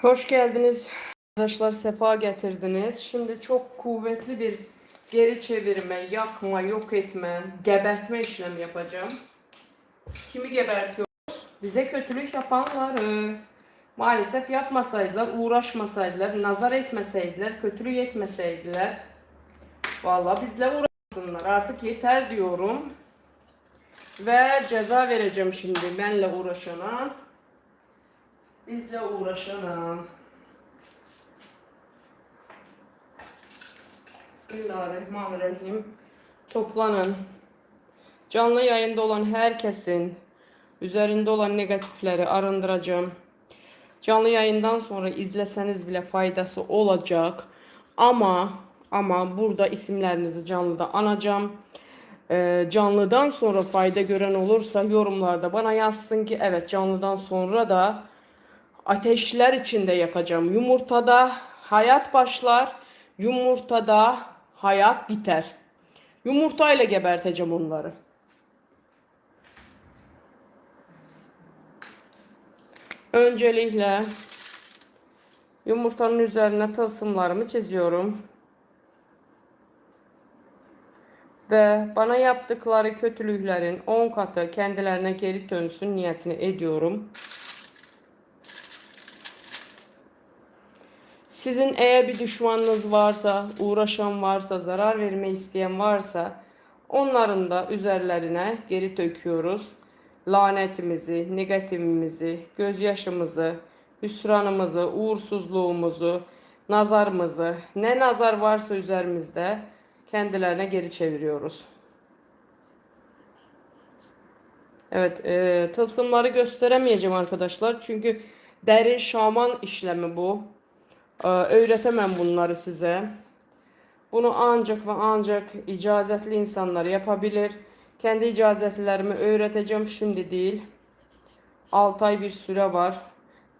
Hoş geldiniz. Arkadaşlar sefa getirdiniz. Şimdi çok kuvvetli bir geri çevirme, yakma, yok etme, gebertme işlemi yapacağım. Kimi gebertiyoruz? Bize kötülük yapanları. Maalesef yapmasaydılar, uğraşmasaydılar, nazar etmeseydiler, kötülük etmeseydiler. Vallahi bizle uğraşsınlar. Artık yeter diyorum. Ve ceza vereceğim şimdi benle uğraşana. Bizle uğraşana. Bismillahirrahmanirrahim. Toplanın. Canlı yayında olan herkesin üzerinde olan negatifleri arındıracağım. Canlı yayından sonra izleseniz bile faydası olacak. Ama ama burada isimlerinizi canlıda anacağım. Ee, canlıdan sonra fayda gören olursa yorumlarda bana yazsın ki evet canlıdan sonra da ateşler içinde yakacağım. Yumurtada hayat başlar, yumurtada hayat biter. Yumurtayla geberteceğim onları. Öncelikle yumurtanın üzerine tılsımlarımı çiziyorum. Ve bana yaptıkları kötülüklerin 10 katı kendilerine geri dönsün niyetini ediyorum. Sizin eğer bir düşmanınız varsa, uğraşan varsa, zarar verme isteyen varsa onların da üzerlerine geri döküyoruz. Lanetimizi, negatifimizi, gözyaşımızı, hüsranımızı, uğursuzluğumuzu, nazarımızı, ne nazar varsa üzerimizde kendilerine geri çeviriyoruz. Evet, e, tılsımları gösteremeyeceğim arkadaşlar. Çünkü derin şaman işlemi bu. E, öğretemem bunları size. Bunu ancak ve ancak icazetli insanlar yapabilir. Kendi icazetlerimi öğreteceğim şimdi değil. 6 ay bir süre var.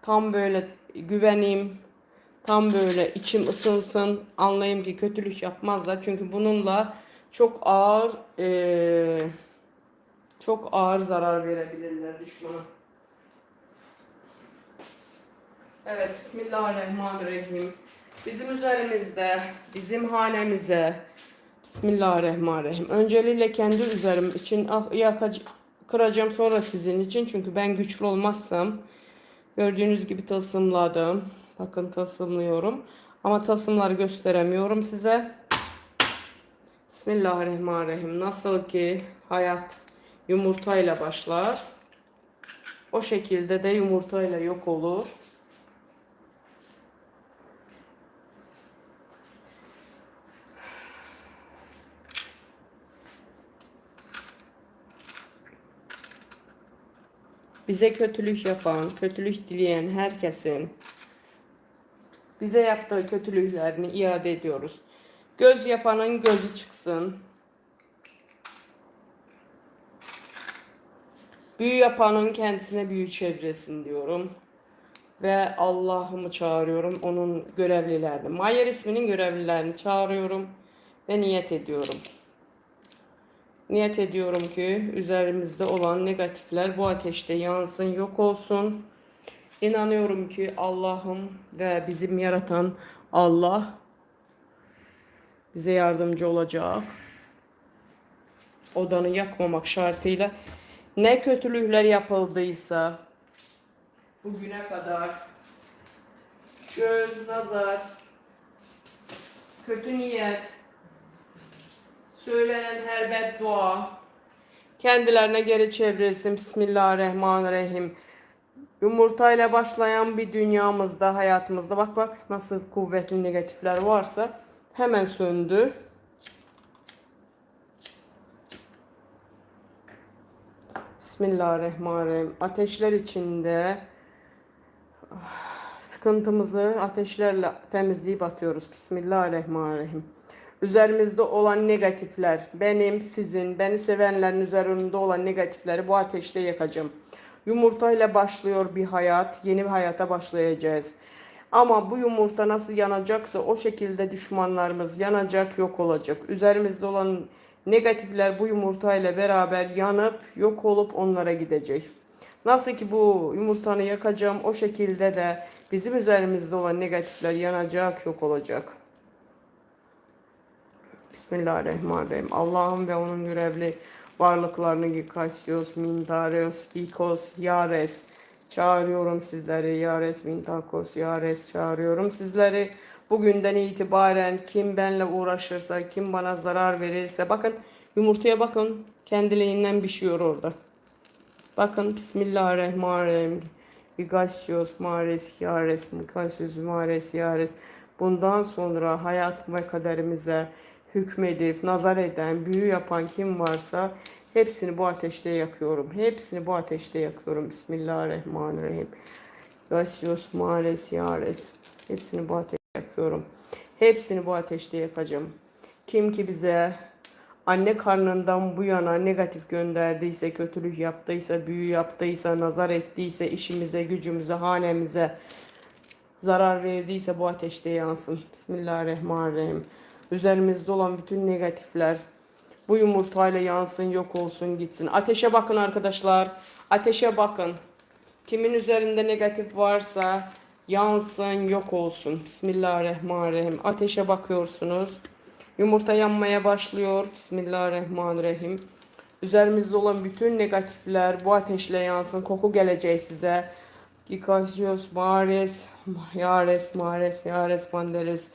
Tam böyle güveneyim. Tam böyle içim ısınsın. Anlayayım ki kötülük yapmazlar. Çünkü bununla çok ağır eee, çok ağır zarar verebilirler düşmana. Evet, Bismillahirrahmanirrahim. Bizim üzerimizde, bizim hanemize, Bismillahirrahmanirrahim. Öncelikle kendi üzerim için ah, yakac- kıracağım sonra sizin için. Çünkü ben güçlü olmazsam gördüğünüz gibi tılsımladım. Bakın tılsımlıyorum. Ama tılsımları gösteremiyorum size. Bismillahirrahmanirrahim. Nasıl ki hayat yumurtayla başlar. O şekilde de yumurtayla yok olur. Bize kötülük yapan, kötülük dileyen herkesin bize yaptığı kötülüklerini iade ediyoruz. Göz yapanın gözü çıksın. Büyü yapanın kendisine büyü çevresin diyorum. Ve Allah'ımı çağırıyorum. Onun görevlilerini. Mayer isminin görevlilerini çağırıyorum. Ve niyet ediyorum. Niyet ediyorum ki üzerimizde olan negatifler bu ateşte yansın, yok olsun. İnanıyorum ki Allah'ım ve bizim yaratan Allah bize yardımcı olacak. Odanı yakmamak şartıyla ne kötülükler yapıldıysa bugüne kadar göz, nazar, kötü niyet, söylenen her beddua kendilerine geri çevrilsin. Bismillahirrahmanirrahim. Yumurtayla başlayan bir dünyamızda, hayatımızda bak bak nasıl kuvvetli negatifler varsa hemen söndü. Bismillahirrahmanirrahim. Ateşler içinde ah, sıkıntımızı ateşlerle temizleyip atıyoruz. Bismillahirrahmanirrahim. Üzerimizde olan negatifler, benim, sizin, beni sevenlerin üzerinde olan negatifleri bu ateşte yakacağım. Yumurtayla başlıyor bir hayat, yeni bir hayata başlayacağız. Ama bu yumurta nasıl yanacaksa o şekilde düşmanlarımız yanacak, yok olacak. Üzerimizde olan negatifler bu yumurtayla beraber yanıp yok olup onlara gidecek. Nasıl ki bu yumurtanı yakacağım o şekilde de bizim üzerimizde olan negatifler yanacak, yok olacak. Bismillahirrahmanirrahim. Allah'ım ve onun görevli varlıklarını Gikasios, Mindarios, Ikos, Yares. Çağırıyorum sizleri. Yares, Mintakos, Yares çağırıyorum sizleri. Bugünden itibaren kim benle uğraşırsa, kim bana zarar verirse. Bakın yumurtaya bakın. Kendiliğinden pişiyor orada. Bakın Bismillahirrahmanirrahim. Vigasios Mares Yares Mukasios Mares Yares. Bundan sonra hayat ve kaderimize hükmedip nazar eden, büyü yapan kim varsa hepsini bu ateşte yakıyorum. Hepsini bu ateşte yakıyorum. Bismillahirrahmanirrahim. Vigasios Mares Yares. Hepsini bu ateşte yakıyorum. Hepsini bu ateşte yakacağım. Kim ki bize anne karnından bu yana negatif gönderdiyse, kötülük yaptıysa, büyü yaptıysa, nazar ettiyse, işimize, gücümüze, hanemize zarar verdiyse bu ateşte yansın. Bismillahirrahmanirrahim. Üzerimizde olan bütün negatifler bu yumurtayla yansın, yok olsun, gitsin. Ateşe bakın arkadaşlar. Ateşe bakın. Kimin üzerinde negatif varsa yansın, yok olsun. Bismillahirrahmanirrahim. Ateşe bakıyorsunuz. Yumurta yanmaya başlıyor. Bismillahirrahmanirrahim. Üzerimizde olan bütün negatifler bu ateşle yansın. Koku gelecek size. Gikasios, Mares, Yares, Mares, Yares, Manderes,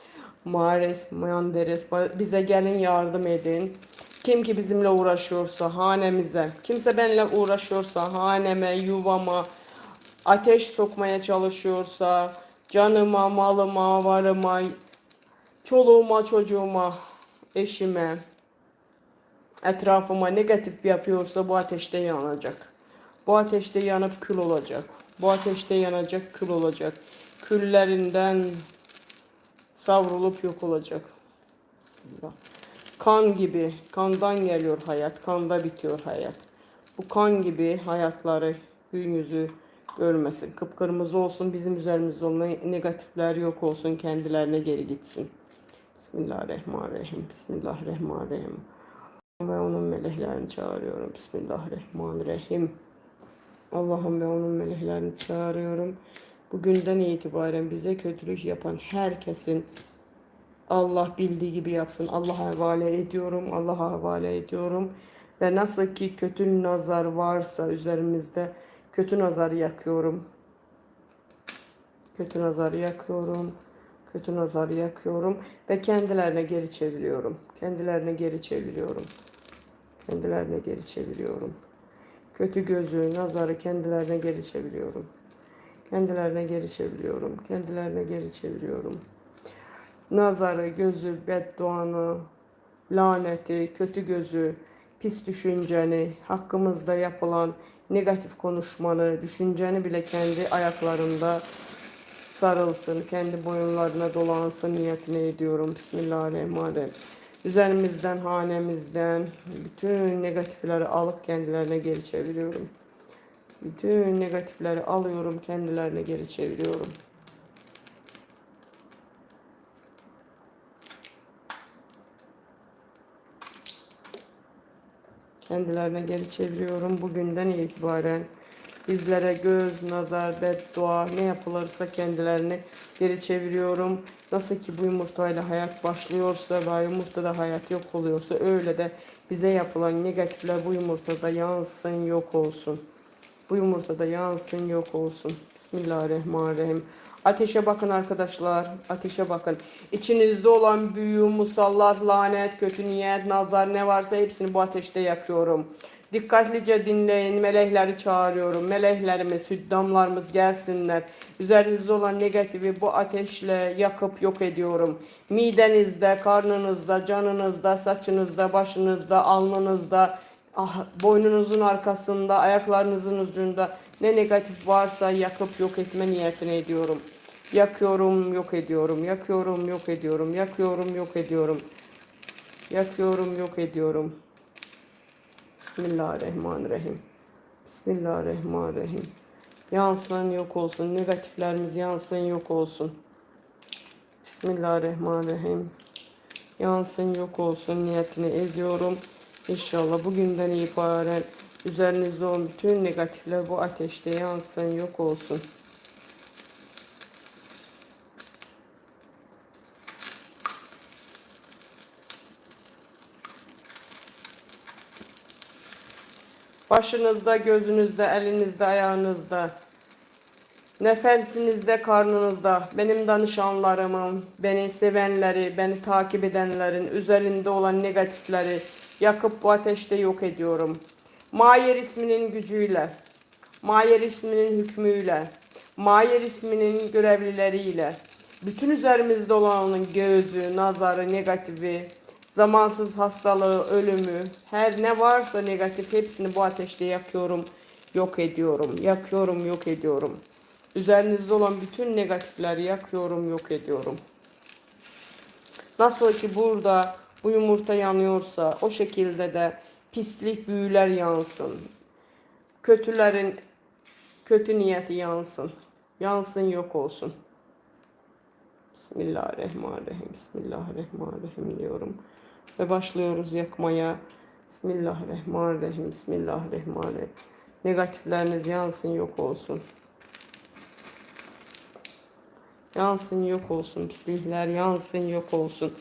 Mares, Manderes. Bize gelin yardım edin. Kim ki bizimle uğraşıyorsa hanemize, kimse benimle uğraşıyorsa haneme, yuvama, ateş sokmaya çalışıyorsa, canıma, malıma, varıma, çoluğuma, çocuğuma, eşime, etrafıma negatif yapıyorsa bu ateşte yanacak. Bu ateşte yanıp kül olacak. Bu ateşte yanacak, kül olacak. Küllerinden savrulup yok olacak. Bismillah. Kan gibi, kandan geliyor hayat, kanda bitiyor hayat. Bu kan gibi hayatları gün yüzü görmesin. Kıpkırmızı olsun, bizim üzerimizde olan negatifler yok olsun, kendilerine geri gitsin. Bismillahirrahmanirrahim. Bismillahirrahmanirrahim. Ve onun meleklerini çağırıyorum. Bismillahirrahmanirrahim. Allah'ım ve onun meleklerini çağırıyorum. Bugünden itibaren bize kötülük yapan herkesin Allah bildiği gibi yapsın. Allah'a havale ediyorum. Allah'a havale ediyorum. Ve nasıl ki kötü nazar varsa üzerimizde kötü nazarı yakıyorum. Kötü nazarı yakıyorum. Kötü nazarı yakıyorum ve kendilerine geri çeviriyorum. Kendilerine geri çeviriyorum. Kendilerine geri çeviriyorum. Kötü gözü, nazarı kendilerine geri çeviriyorum. Kendilerine geri çeviriyorum. Kendilerine geri çeviriyorum. Nazarı, gözü, bedduanı, laneti, kötü gözü, pis düşünceni, hakkımızda yapılan negatif konuşmanı, düşünceni bile kendi ayaklarında sarılsın, kendi boyunlarına dolansın niyetine ediyorum. Bismillahirrahmanirrahim. Üzerimizden, hanemizden bütün negatifleri alıp kendilerine geri çeviriyorum. Bütün negatifleri alıyorum, kendilerine geri çeviriyorum. Kendilerine geri çeviriyorum. Bugünden itibaren bizlere göz, nazar, beddua ne yapılırsa kendilerini geri çeviriyorum. Nasıl ki bu yumurtayla hayat başlıyorsa ve yumurtada hayat yok oluyorsa öyle de bize yapılan negatifler bu yumurtada yansın yok olsun. Bu yumurtada yansın yok olsun. Bismillahirrahmanirrahim. Ateşe bakın arkadaşlar. Ateşe bakın. İçinizde olan büyü, musallat, lanet, kötü niyet, nazar ne varsa hepsini bu ateşte yakıyorum. Dikkatlice dinleyin. Melekleri çağırıyorum. Meleklerimiz, hüddamlarımız gelsinler. Üzerinizde olan negatifi bu ateşle yakıp yok ediyorum. Midenizde, karnınızda, canınızda, saçınızda, başınızda, alnınızda, ah, boynunuzun arkasında, ayaklarınızın ucunda ne negatif varsa yakıp yok etme niyetine ediyorum. Yakıyorum, yok ediyorum. Yakıyorum, yok ediyorum. Yakıyorum, yok ediyorum. Yakıyorum, yok ediyorum. Bismillahirrahmanirrahim. Bismillahirrahmanirrahim. Yansın, yok olsun. Negatiflerimiz yansın, yok olsun. Bismillahirrahmanirrahim. Yansın, yok olsun niyetini ediyorum. İnşallah bugünden itibaren Üzerinizde olan bütün negatifler bu ateşte yansın, yok olsun. Başınızda, gözünüzde, elinizde, ayağınızda, nefesinizde, karnınızda, benim danışanlarımın, beni sevenleri, beni takip edenlerin üzerinde olan negatifleri yakıp bu ateşte yok ediyorum. Mayer isminin gücüyle, Mayer isminin hükmüyle, Mayer isminin görevlileriyle, bütün üzerimizde olanın gözü, nazarı, negatifi, zamansız hastalığı, ölümü, her ne varsa negatif hepsini bu ateşte yakıyorum, yok ediyorum, yakıyorum, yok ediyorum. Üzerinizde olan bütün negatifleri yakıyorum, yok ediyorum. Nasıl ki burada bu yumurta yanıyorsa o şekilde de pislik büyüler yansın. Kötülerin kötü niyeti yansın. Yansın yok olsun. Bismillahirrahmanirrahim. Bismillahirrahmanirrahim diyorum. Ve başlıyoruz yakmaya. Bismillahirrahmanirrahim. Bismillahirrahmanirrahim. Negatifleriniz yansın yok olsun. Yansın yok olsun pislikler yansın yok olsun.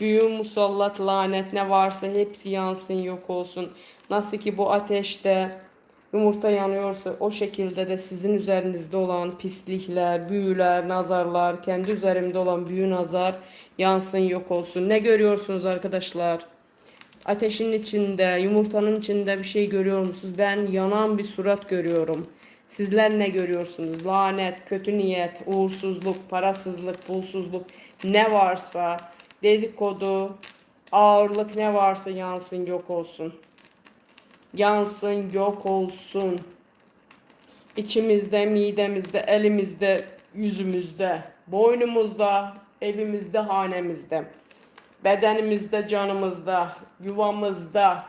Büyü, musallat, lanet ne varsa hepsi yansın yok olsun. Nasıl ki bu ateşte yumurta yanıyorsa o şekilde de sizin üzerinizde olan pislikler, büyüler, nazarlar, kendi üzerimde olan büyü nazar yansın yok olsun. Ne görüyorsunuz arkadaşlar? Ateşin içinde, yumurtanın içinde bir şey görüyor musunuz? Ben yanan bir surat görüyorum. Sizler ne görüyorsunuz? Lanet, kötü niyet, uğursuzluk, parasızlık, pulsuzluk ne varsa dedikodu, ağırlık ne varsa yansın yok olsun. Yansın yok olsun. İçimizde, midemizde, elimizde, yüzümüzde, boynumuzda, evimizde, hanemizde, bedenimizde, canımızda, yuvamızda,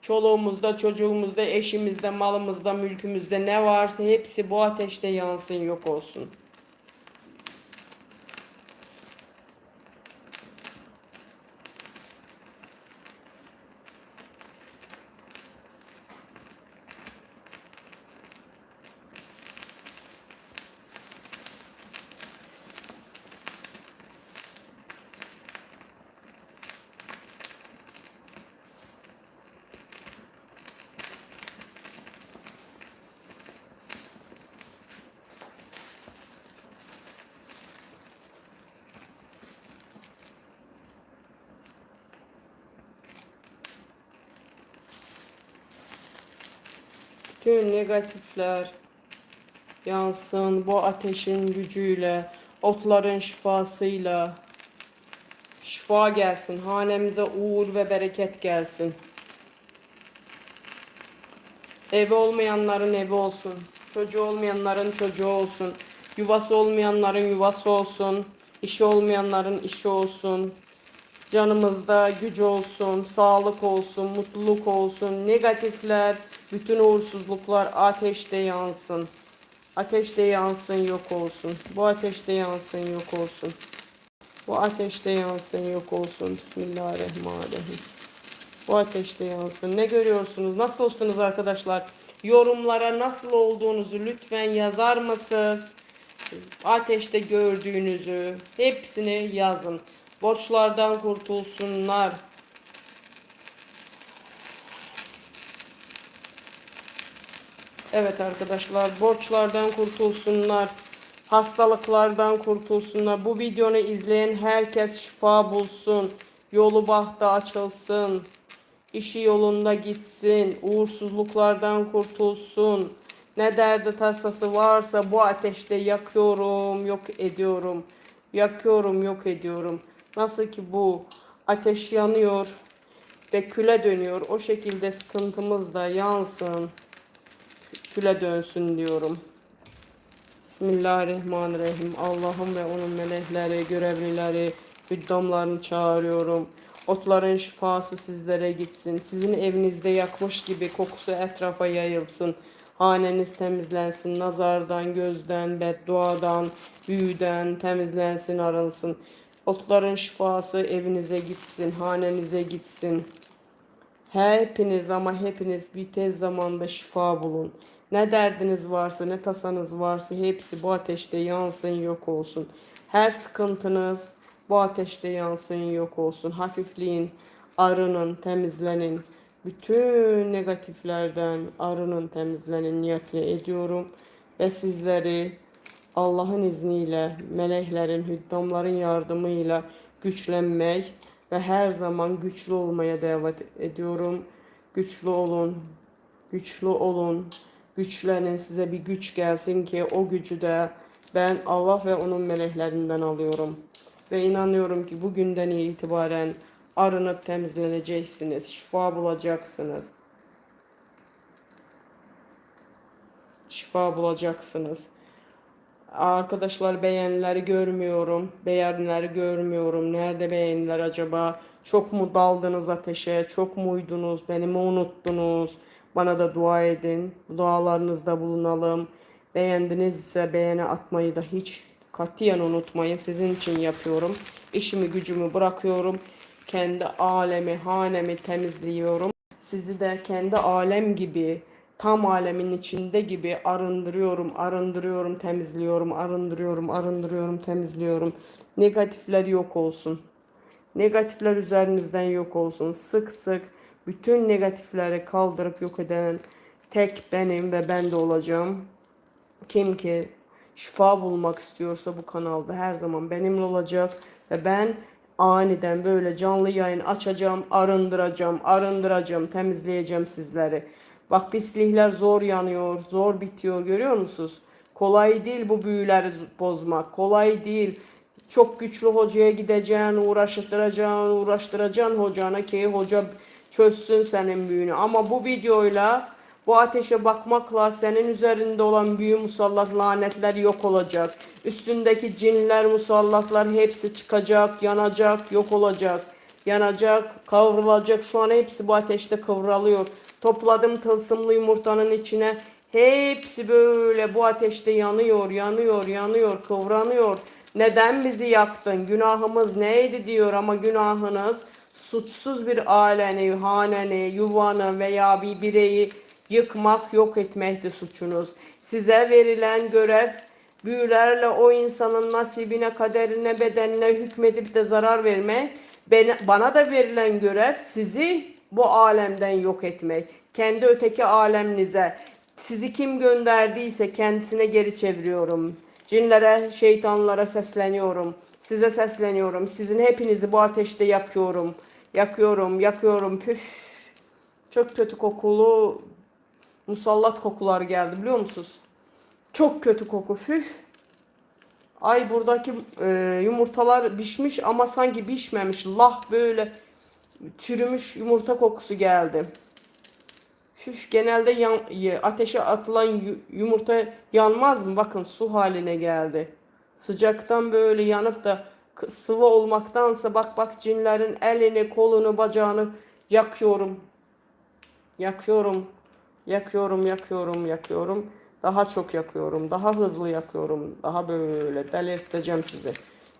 çoluğumuzda, çocuğumuzda, eşimizde, malımızda, mülkümüzde ne varsa hepsi bu ateşte yansın yok olsun. Tüm negatifler yansın bu ateşin gücüyle, otların şifasıyla. Şifa gelsin, hanemize uğur ve bereket gelsin. Evi olmayanların evi olsun. Çocuğu olmayanların çocuğu olsun. Yuvası olmayanların yuvası olsun. İşi olmayanların işi olsun. Canımızda güç olsun, sağlık olsun, mutluluk olsun. Negatifler, bütün uğursuzluklar ateşte yansın. Ateşte yansın, yok olsun. Bu ateşte yansın, yok olsun. Bu ateşte yansın, yok olsun. Bismillahirrahmanirrahim. Bu ateşte yansın. Ne görüyorsunuz? Nasılsınız arkadaşlar? Yorumlara nasıl olduğunuzu lütfen yazar mısınız? Ateşte gördüğünüzü hepsini yazın. Borçlardan kurtulsunlar. Evet arkadaşlar borçlardan kurtulsunlar. Hastalıklardan kurtulsunlar. Bu videonu izleyen herkes şifa bulsun. Yolu bahtı açılsın. İşi yolunda gitsin. Uğursuzluklardan kurtulsun. Ne derdi tasası varsa bu ateşte yakıyorum, yok ediyorum. Yakıyorum, yok ediyorum. Nasıl ki bu ateş yanıyor ve küle dönüyor. O şekilde sıkıntımız da yansın. Küle dönsün diyorum. Bismillahirrahmanirrahim. Allah'ım ve onun melekleri, görevlileri, hüddamlarını çağırıyorum. Otların şifası sizlere gitsin. Sizin evinizde yakmış gibi kokusu etrafa yayılsın. Haneniz temizlensin. Nazardan, gözden, bedduadan, büyüden temizlensin, arınsın. Otların şifası evinize gitsin, hanenize gitsin. Hepiniz ama hepiniz bir tez zamanda şifa bulun. Ne derdiniz varsa, ne tasanız varsa hepsi bu ateşte yansın, yok olsun. Her sıkıntınız bu ateşte yansın, yok olsun. Hafifleyin, arının, temizlenin. Bütün negatiflerden arının, temizlenin niyetini ediyorum. Ve sizleri Allah'ın izniyle, meleklerin, hüddamların yardımıyla güçlenmek ve her zaman güçlü olmaya davet ediyorum. Güçlü olun, güçlü olun, güçlenin size bir güç gelsin ki o gücü de ben Allah ve onun meleklerinden alıyorum. Ve inanıyorum ki bugünden itibaren arınıp temizleneceksiniz, şifa bulacaksınız. Şifa bulacaksınız. Arkadaşlar beğenileri görmüyorum. Beğenileri görmüyorum. Nerede beğeniler acaba? Çok mu daldınız ateşe? Çok mu uydunuz? Beni mi unuttunuz? Bana da dua edin. Dualarınızda bulunalım. Beğendinizse beğeni atmayı da hiç katiyen unutmayın. Sizin için yapıyorum. İşimi gücümü bırakıyorum. Kendi alemi, hanemi temizliyorum. Sizi de kendi alem gibi tam alemin içinde gibi arındırıyorum, arındırıyorum, temizliyorum, arındırıyorum, arındırıyorum, temizliyorum. Negatifler yok olsun. Negatifler üzerinizden yok olsun. Sık sık bütün negatifleri kaldırıp yok eden tek benim ve ben de olacağım. Kim ki şifa bulmak istiyorsa bu kanalda her zaman benimle olacak ve ben aniden böyle canlı yayın açacağım, arındıracağım, arındıracağım, temizleyeceğim sizleri. Bak pislikler zor yanıyor, zor bitiyor görüyor musunuz? Kolay değil bu büyüleri bozmak. Kolay değil. Çok güçlü hocaya gideceksin, uğraştıracaksın, uğraştıracaksın hocana ki hoca çözsün senin büyünü. Ama bu videoyla bu ateşe bakmakla senin üzerinde olan büyü musallat lanetler yok olacak. Üstündeki cinler musallatlar hepsi çıkacak, yanacak, yok olacak. Yanacak, kavrulacak. Şu an hepsi bu ateşte kıvrılıyor. Topladım tılsımlı yumurtanın içine. Hepsi böyle bu ateşte yanıyor, yanıyor, yanıyor, kıvranıyor. Neden bizi yaktın? Günahımız neydi diyor ama günahınız suçsuz bir aileni, haneni, yuvanı veya bir bireyi yıkmak, yok etmekti suçunuz. Size verilen görev büyülerle o insanın nasibine, kaderine, bedenine hükmedip de zarar vermek. Ben, bana da verilen görev sizi bu alemden yok etmek. Kendi öteki aleminize. Sizi kim gönderdiyse kendisine geri çeviriyorum. Cinlere, şeytanlara sesleniyorum. Size sesleniyorum. Sizin hepinizi bu ateşte yakıyorum. Yakıyorum, yakıyorum. Püf. Çok kötü kokulu musallat kokular geldi biliyor musunuz? Çok kötü koku. Püf. Ay buradaki e, yumurtalar pişmiş ama sanki pişmemiş. Lah böyle çürümüş yumurta kokusu geldi. Üf, genelde yan, ateşe atılan yumurta yanmaz mı? Bakın su haline geldi. Sıcaktan böyle yanıp da sıvı olmaktansa bak bak cinlerin elini, kolunu, bacağını yakıyorum. Yakıyorum. Yakıyorum, yakıyorum, yakıyorum. Daha çok yakıyorum. Daha hızlı yakıyorum. Daha böyle delirteceğim sizi.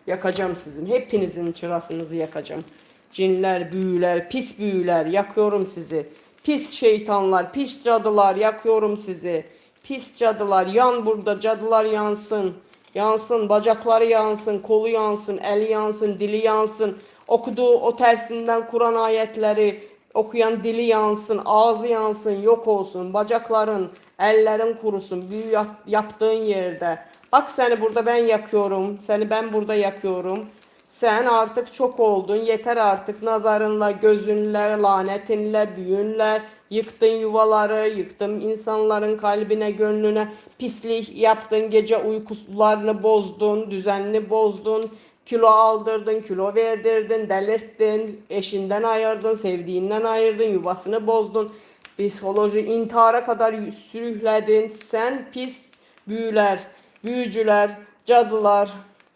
Yakacağım sizin. Hepinizin çırasınızı yakacağım. Cinler, büyüler, pis büyüler yakıyorum sizi. Pis şeytanlar, pis cadılar yakıyorum sizi. Pis cadılar yan burada cadılar yansın. Yansın, bacakları yansın, kolu yansın, eli yansın, dili yansın. Okuduğu o tersinden Kur'an ayetleri okuyan dili yansın, ağzı yansın, yok olsun. Bacakların, ellerin kurusun, büyü yaptığın yerde. Bak seni burada ben yakıyorum, seni ben burada yakıyorum. Sen artık çok oldun. Yeter artık nazarınla, gözünle, lanetinle, büyünle yıktın yuvaları, yıktın insanların kalbine, gönlüne pislik yaptın, gece uykularını bozdun, düzenini bozdun, kilo aldırdın, kilo verdirdin, delirttin, eşinden ayırdın, sevdiğinden ayırdın, yuvasını bozdun. Psikoloji intihara kadar sürükledin. Sen pis büyüler, büyücüler, cadılar,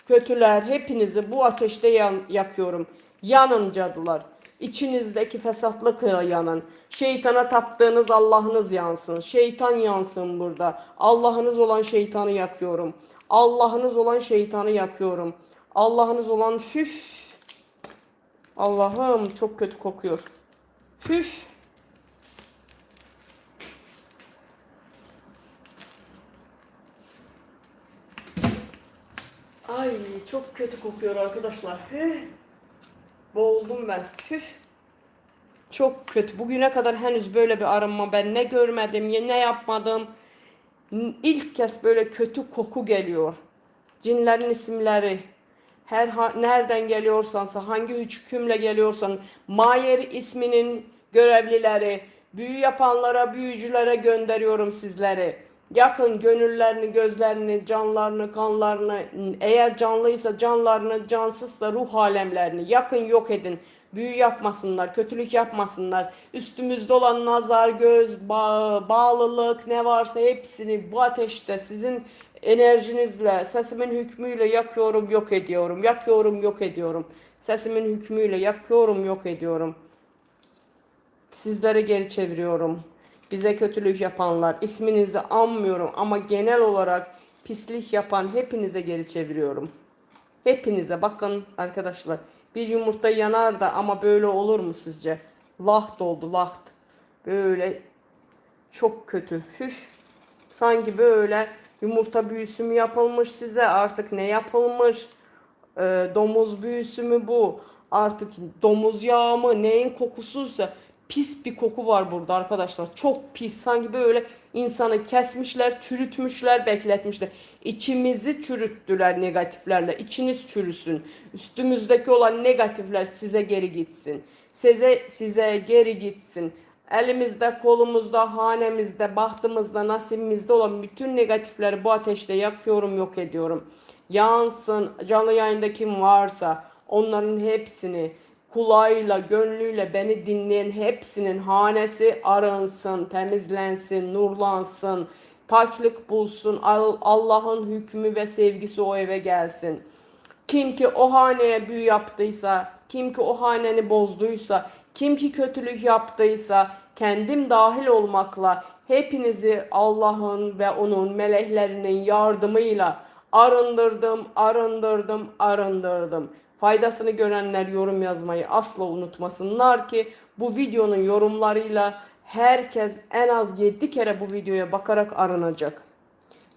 kötüler hepinizi bu ateşte yan, yakıyorum. Yanın cadılar. İçinizdeki fesatlık yanın. Şeytana taptığınız Allah'ınız yansın. Şeytan yansın burada. Allah'ınız olan şeytanı yakıyorum. Allah'ınız olan şeytanı yakıyorum. Allah'ınız olan füf. Allah'ım çok kötü kokuyor. Füf. Ay çok kötü kokuyor arkadaşlar. Boğuldum ben. Hüh. Çok kötü. Bugüne kadar henüz böyle bir arınma ben ne görmedim, ya ne yapmadım. İlk kez böyle kötü koku geliyor. Cinlerin isimleri. Her nereden geliyorsansa, hangi hükümle geliyorsan, Mayer isminin görevlileri, büyü yapanlara, büyücülere gönderiyorum sizleri. Yakın gönüllerini, gözlerini, canlarını, kanlarını, eğer canlıysa canlarını, cansızsa ruh alemlerini yakın yok edin. Büyü yapmasınlar, kötülük yapmasınlar. Üstümüzde olan nazar, göz, bağlılık ne varsa hepsini bu ateşte sizin enerjinizle, sesimin hükmüyle yakıyorum, yok ediyorum. Yakıyorum, yok ediyorum. Sesimin hükmüyle yakıyorum, yok ediyorum. Sizleri geri çeviriyorum. Bize kötülük yapanlar, isminizi anmıyorum ama genel olarak pislik yapan hepinize geri çeviriyorum. Hepinize bakın arkadaşlar. Bir yumurta yanar da ama böyle olur mu sizce? Laht oldu laht. Böyle çok kötü. Hüh. Sanki böyle yumurta büyüsü mü yapılmış size artık ne yapılmış? Ee, domuz büyüsü mü bu? Artık domuz yağı mı? Neyin kokusuysa pis bir koku var burada arkadaşlar. Çok pis. Sanki böyle insanı kesmişler, çürütmüşler, bekletmişler. İçimizi çürüttüler negatiflerle. İçiniz çürüsün. Üstümüzdeki olan negatifler size geri gitsin. Size size geri gitsin. Elimizde, kolumuzda, hanemizde, bahtımızda, nasibimizde olan bütün negatifleri bu ateşte yakıyorum, yok ediyorum. Yansın, canlı yayında kim varsa onların hepsini kulağıyla, gönlüyle beni dinleyen hepsinin hanesi arınsın, temizlensin, nurlansın, paklık bulsun, Al- Allah'ın hükmü ve sevgisi o eve gelsin. Kim ki o haneye büyü yaptıysa, kim ki o haneni bozduysa, kim ki kötülük yaptıysa, kendim dahil olmakla hepinizi Allah'ın ve onun meleklerinin yardımıyla arındırdım, arındırdım, arındırdım. Faydasını görenler yorum yazmayı asla unutmasınlar ki bu videonun yorumlarıyla herkes en az 7 kere bu videoya bakarak arınacak.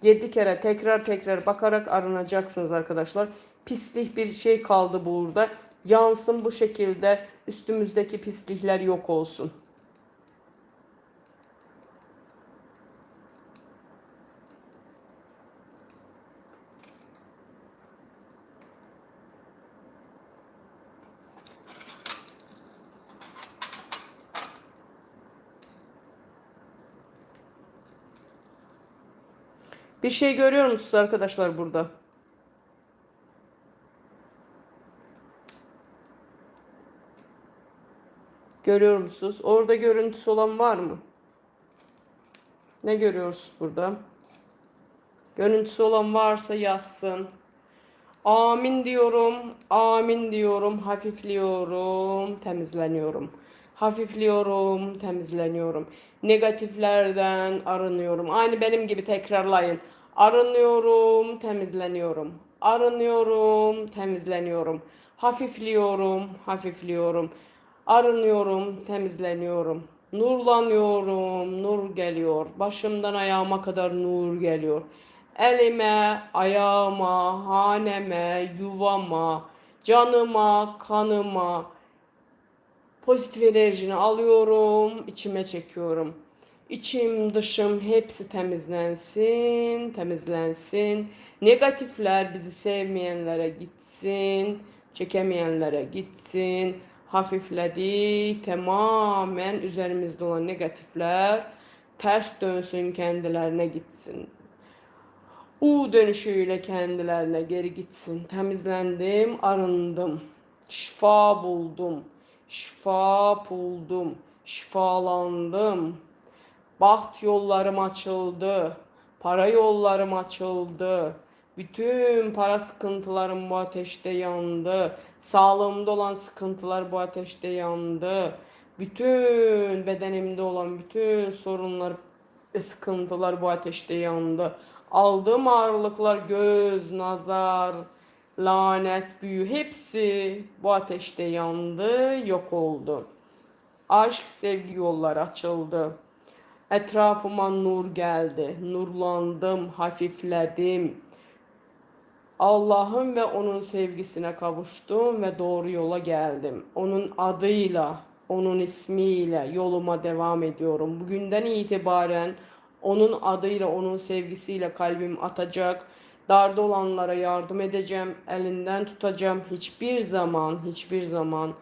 7 kere tekrar tekrar bakarak arınacaksınız arkadaşlar. Pislik bir şey kaldı burada. Yansın bu şekilde üstümüzdeki pislikler yok olsun. Bir şey görüyor musunuz arkadaşlar burada? Görüyor musunuz? Orada görüntüsü olan var mı? Ne görüyoruz burada? Görüntüsü olan varsa yazsın. Amin diyorum, amin diyorum, hafifliyorum, temizleniyorum. Hafifliyorum, temizleniyorum. Negatiflerden arınıyorum. Aynı benim gibi tekrarlayın. Arınıyorum, temizleniyorum. Arınıyorum, temizleniyorum. Hafifliyorum, hafifliyorum. Arınıyorum, temizleniyorum. Nurlanıyorum, nur geliyor. Başımdan ayağıma kadar nur geliyor. Elime, ayağıma, haneme, yuvama, canıma, kanıma pozitif enerjini alıyorum, içime çekiyorum. İçim, dışım hepsi temizlensin, temizlensin. Negatifler bizi sevmeyenlere gitsin, çekemeyenlere gitsin. Hafifledi, tamamen üzerimizde olan negatifler ters dönsün kendilerine gitsin. U dönüşüyle kendilerine geri gitsin. Temizlendim, arındım. Şifa buldum. Şifa buldum. Şifalandım. Baht yollarım açıldı. Para yollarım açıldı. Bütün para sıkıntılarım bu ateşte yandı. Sağlığımda olan sıkıntılar bu ateşte yandı. Bütün bedenimde olan bütün sorunlar sıkıntılar bu ateşte yandı. Aldığım ağırlıklar göz, nazar, lanet, büyü hepsi bu ateşte yandı, yok oldu. Aşk, sevgi yolları açıldı. Etrafıma nur geldi. Nurlandım, hafifledim. Allah'ın ve onun sevgisine kavuştum ve doğru yola geldim. Onun adıyla, onun ismiyle yoluma devam ediyorum. Bugünden itibaren onun adıyla, onun sevgisiyle kalbim atacak. Darda olanlara yardım edeceğim, elinden tutacağım. Hiçbir zaman, hiçbir zaman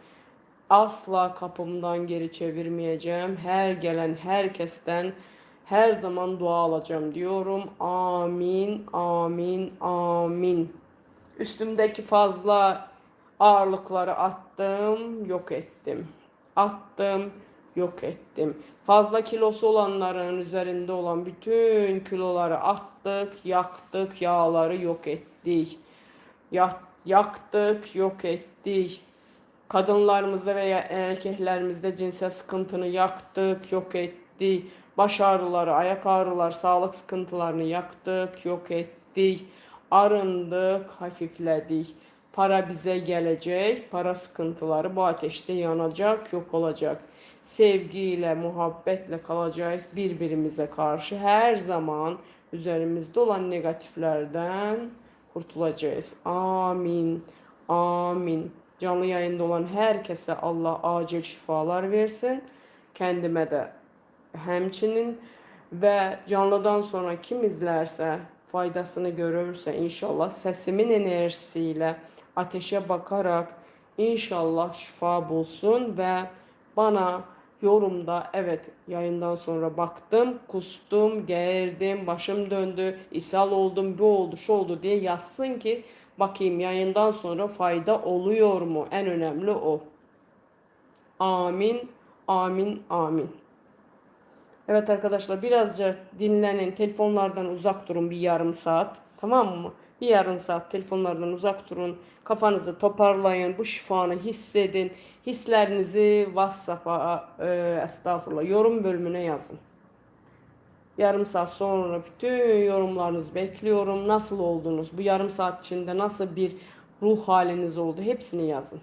asla kapımdan geri çevirmeyeceğim. Her gelen herkesten her zaman dua alacağım diyorum. Amin, amin, amin. Üstümdeki fazla ağırlıkları attım, yok ettim. Attım, yok ettim. Fazla kilosu olanların üzerinde olan bütün kiloları attık, yaktık, yağları yok ettik. Yak- Yaktık, yok ettik. Kadınlarımızda veya erkeklerimizde cinsel sıkıntını yaktık, yok ettik. Baş ağrıları, ayak ağrıları, sağlık sıkıntılarını yaktık, yok ettik. Arındık, hafifledik. Para bize gelecek, para sıkıntıları bu ateşte yanacak, yok olacak. Sevgiyle, muhabbetle kalacağız birbirimize karşı. Her zaman üzerimizde olan negatiflerden kurtulacağız. Amin. Amin. Canlı yayında olan herkese Allah acil şifalar versin. Kendime de həmçinin və canlıdan sonra kim izlərsə, faydasını görürsə inşallah səsimin enerjisi ilə ateşə bakaraq inşallah şifa bulsun və bana yorumda evet yayından sonra baktım, kustum, geğirdim, başım döndü, ishal oldum, bu oldu, şu oldu diye yazsın ki bakayım yayından sonra fayda oluyor mu? En önemli o. Amin, amin, amin. Evet arkadaşlar birazcık dinlenin. Telefonlardan uzak durun bir yarım saat. Tamam mı? Bir yarım saat telefonlardan uzak durun. Kafanızı toparlayın. Bu şifanı hissedin. Hislerinizi WhatsApp'a, e, estağfurullah yorum bölümüne yazın. Yarım saat sonra bütün yorumlarınızı bekliyorum. Nasıl oldunuz? Bu yarım saat içinde nasıl bir ruh haliniz oldu? Hepsini yazın.